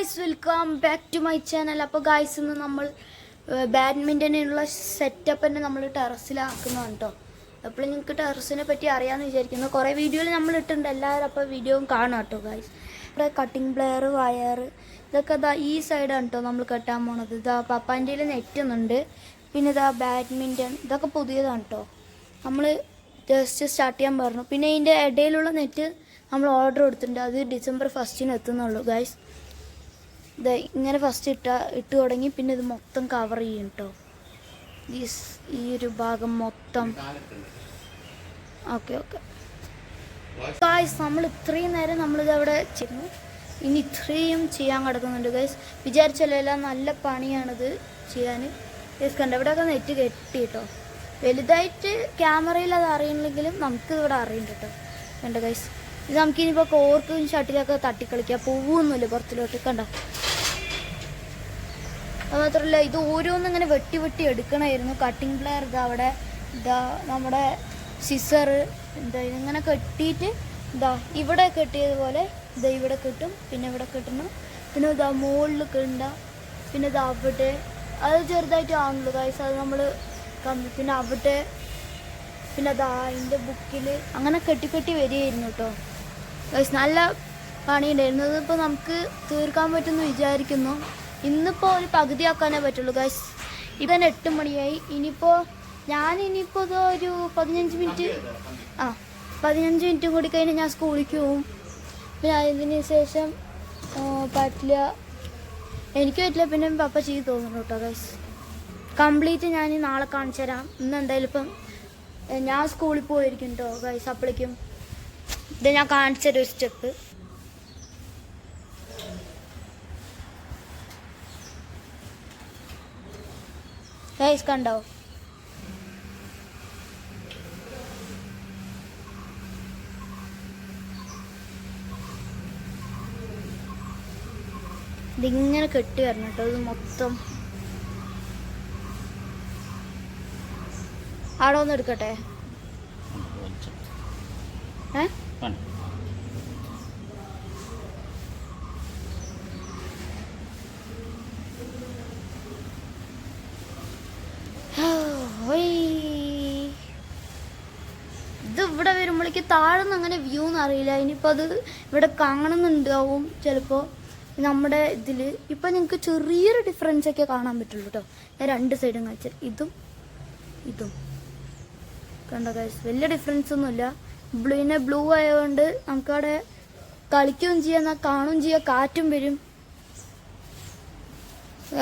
Guys welcome back to my channel അപ്പോൾ guys ഇന്ന് നമ്മൾ ബാഡ്മിന്റണിനുള്ള സെറ്റപ്പ് തന്നെ നമ്മൾ ടെറസിലാക്കുന്നതാണ് കേട്ടോ അപ്പോൾ നിങ്ങൾക്ക് ടെറസിനെ പറ്റി അറിയാമെന്ന് വിചാരിക്കുന്നു. കുറേ വീഡിയോയിൽ നമ്മൾ ഇട്ടിട്ടുണ്ട്. എല്ലാവരും അപ്പോൾ വീഡിയോയും കാണാം കേട്ടോ ഗായ്സ് ഇവിടെ കട്ടിംഗ് പ്ലെയർ വയർ ഇതൊക്കെ ഇതാ ഈ സൈഡാണ് കേട്ടോ നമ്മൾ കെട്ടാൻ പോണത്. ഇതാ പപ്പാന്റെ നെറ്റുന്നുണ്ട് പിന്നെ ഇതാ ബാഡ്മിന്റൺ ഇതൊക്കെ പുതിയതാണ് കേട്ടോ നമ്മൾ ജസ്റ്റ് സ്റ്റാർട്ട് ചെയ്യാൻ പറഞ്ഞു. പിന്നെ ഇതിന്റെ ഇടയിലുള്ള നെറ്റ് നമ്മൾ ഓർഡർ കൊടുത്തിട്ടുണ്ട്. അത് ഡിസംബർ ഫസ്റ്റിന് എത്തുന്നുള്ളൂ ഗൈസ് ഇങ്ങനെ ഫസ്റ്റ് ഇട്ട ഇട്ട് തുടങ്ങി പിന്നെ ഇത് മൊത്തം കവർ ചെയ്യും കേട്ടോ ഈ ഒരു ഭാഗം മൊത്തം. ഓക്കെ ഓക്കെ ഗായ്സ് നമ്മൾ ഇത്രയും നേരം നമ്മളിത് അവിടെ ചെയ്യുന്നു. ഇനി ഇത്രയും ചെയ്യാൻ കിടക്കുന്നുണ്ട് ഗൈസ് വിചാരിച്ചല്ല നല്ല പണിയാണിത് ചെയ്യാൻ. ഗൈസ് കണ്ട? ഇവിടെയൊക്കെ നെറ്റ് കെട്ടി കേട്ടോ വലുതായിട്ട് ക്യാമറയിൽ അത് അറിയില്ലെങ്കിലും നമുക്ക് ഇവിടെ അറിയുന്നുണ്ട് കേട്ടോ കണ്ട ഗൈസ് ഇത് നമുക്ക് ഇനിയിപ്പോൾ കോർക്കും ഷട്ടിലൊക്കെ തട്ടിക്കളിക്കാം. പോവൊന്നുമില്ല പുറത്തിലോട്ട്. കണ്ടോ? അത് മാത്രമല്ല ഇത് ഓരോന്നും ഇങ്ങനെ വെട്ടി വെട്ടി എടുക്കണമായിരുന്നു കട്ടിംഗ് പ്ലെയർ ഇതാ അവിടെ ഇതാ നമ്മുടെ സിസർ എന്താ ഇതിങ്ങനെ കെട്ടിയിട്ട് ഇതാ ഇവിടെ കെട്ടിയതുപോലെ ഇതാ ഇവിടെ കെട്ടും പിന്നെ ഇവിടെ കെട്ടണം. പിന്നെ ഇതാ മുകളിൽ കിണ്ട പിന്നെ ഇതാ അവിടെ. അത് ചെറുതായിട്ട് ആണല്ലോ ഗൈസ് അത് നമ്മൾ പിന്നെ അവിടെ പിന്നെ അതാ അതിന്റെ ബുക്കിൽ അങ്ങനെ കെട്ടി കെട്ടി വരികയായിരുന്നു കേട്ടോ. നല്ല പണിയുണ്ടായിരുന്നു. അതിപ്പോൾ നമുക്ക് തീർക്കാൻ പറ്റുമെന്ന് വിചാരിക്കുന്നു. ഇന്നിപ്പോൾ ഒരു പകുതി ആക്കാനേ പറ്റുള്ളൂ ഗൈസ് തന്നെ എട്ട് മണിയായി. ഇനിയിപ്പോൾ ഞാൻ ഇനിയിപ്പോൾ ഇത് ഒരു പതിനഞ്ച് മിനിറ്റ് ആ പതിനഞ്ച് മിനിറ്റും കൂടി കഴിഞ്ഞാൽ ഞാൻ സ്കൂളിലേക്ക് പോവും. പിന്നെ അതിന് ശേഷം പറ്റില്ല. എനിക്ക് പറ്റില്ല പിന്നെ പപ്പ ചെയ്ത് തോന്നുന്നു കേട്ടോ ഗൈസ് കംപ്ലീറ്റ് ഞാൻ നാളെ കാണിച്ചു തരാം. ഇന്ന് എന്തായാലും ഇപ്പം ഞാൻ സ്കൂളിൽ പോയിരിക്കും കേട്ടോ ഗൈസ് അപ്പോഴേക്കും ഇത് ഞാൻ കാണിച്ചു തരും ഒരു സ്റ്റെപ്പ് ഗൈസ് കണ്ടോ ഇതിങ്ങനെ കെട്ടി വരണം കേട്ടോ ഇത് മൊത്തം. അവിടെ ഒന്ന് എടുക്കട്ടെ ഏ ഹോയ്. ഇത് ഇവിടെ താഴെന്ന് അങ്ങനെ വ്യൂ ഒന്നും അറിയില്ല. ഇനിയിപ്പോൾ അത് ഇവിടെ കാണുന്നുണ്ടാവും ചിലപ്പോൾ നമ്മുടെ ഇതിൽ ഇപ്പം നിങ്ങൾക്ക് ചെറിയൊരു ഡിഫറൻസ് ഒക്കെ കാണാൻ പറ്റുള്ളൂ കേട്ടോ ഞാൻ രണ്ട് സൈഡും കാണിച്ചു ഇതും ഇതും. കണ്ടോ കാശ് വലിയ ഡിഫറൻസ് ഒന്നുമില്ല. ബ്ലൂവിനെ ബ്ലൂ ആയതുകൊണ്ട് നമുക്കവിടെ കളിക്കുകയും ചെയ്യാം. എന്നാൽ കാണുകയും ചെയ്യാം. കാറ്റും വരും.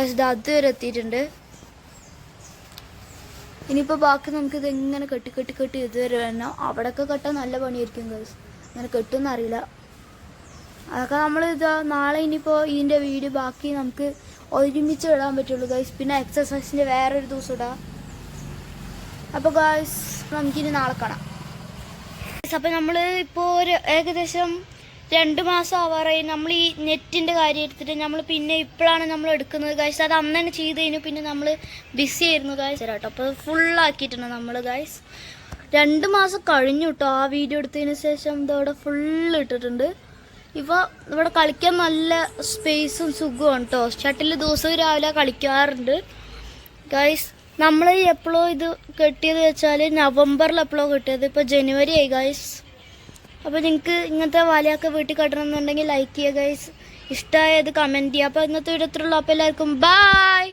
അത് അതുവരെ എത്തിയിട്ടുണ്ട്. ഇനിയിപ്പോൾ ബാക്കി നമുക്ക് ഇത് എങ്ങനെ കെട്ടി കെട്ടി കെട്ടി ഇതുവരെ വരണം അവിടെയൊക്കെ കെട്ടാൻ നല്ല പണിയായിരിക്കും ഗൈസ് അങ്ങനെ കെട്ടുമെന്ന് അറിയില്ല. അതൊക്കെ നമ്മൾ ഇതാ നാളെ ഇനിയിപ്പോൾ ഇതിന്റെ വീഡിയോ ബാക്കി നമുക്ക് ഒരുമിച്ച് ഇടാൻ പറ്റുള്ളൂ ഗൈസ് പിന്നെ എക്സസൈസിന്റെ വേറൊരു ദിവസം ഇടാം. അപ്പോൾ ഗൈസ് നമുക്കിനി നാളെ കാണാം. അപ്പോൾ നമ്മൾ ഇപ്പോൾ ഒരു ഏകദേശം രണ്ട് മാസം ആവാറായി. നമ്മൾ ഈ നെറ്റിന്റെ കാര്യം എടുത്തിട്ട് നമ്മൾ പിന്നെ ഇപ്പോഴാണ് നമ്മൾ എടുക്കുന്നത് ഗൈസ് അത് അന്ന് തന്നെ ചെയ്ത് കഴിഞ്ഞു പിന്നെ നമ്മൾ ബിസി ആയിരുന്നു ഗൈസ് കേട്ടോ അപ്പോൾ ഫുൾ ആക്കിയിട്ടുണ്ട് നമ്മൾ ഗൈസ് രണ്ട് മാസം കഴിഞ്ഞു കേട്ടോ ആ വീഡിയോ എടുത്തതിന് ശേഷം ഇതവിടെ ഫുൾ ഇട്ടിട്ടുണ്ട്. ഇപ്പോൾ ഇവിടെ കളിക്കാൻ നല്ല സ്പേസും സുഖമാണ് കേട്ടോ ഷട്ടിൽ ദിവസവും രാവിലെ കളിക്കാറുണ്ട്. ഗൈസ് നമ്മൾ എപ്പോഴോ ഇത് കെട്ടിയത് വെച്ചാൽ നവംബറിൽ എപ്പോഴോ കെട്ടിയത്? ഇപ്പോൾ ജനുവരി ആയി ഗൈസ് അപ്പോൾ നിങ്ങൾക്ക് ഇങ്ങനത്തെ വലയൊക്കെ വീട്ടിൽ കെട്ടണമെന്നുണ്ടെങ്കിൽ ലൈക്ക് ചെയ്യുക ഗൈസ് ഇഷ്ടമായത് കമന്റ് ചെയ്യുക. അപ്പോൾ ഇന്നത്തെ വീഡിയോ ഇത്രയുള്ളൂ അപ്പോൾ എല്ലാവർക്കും ബായ്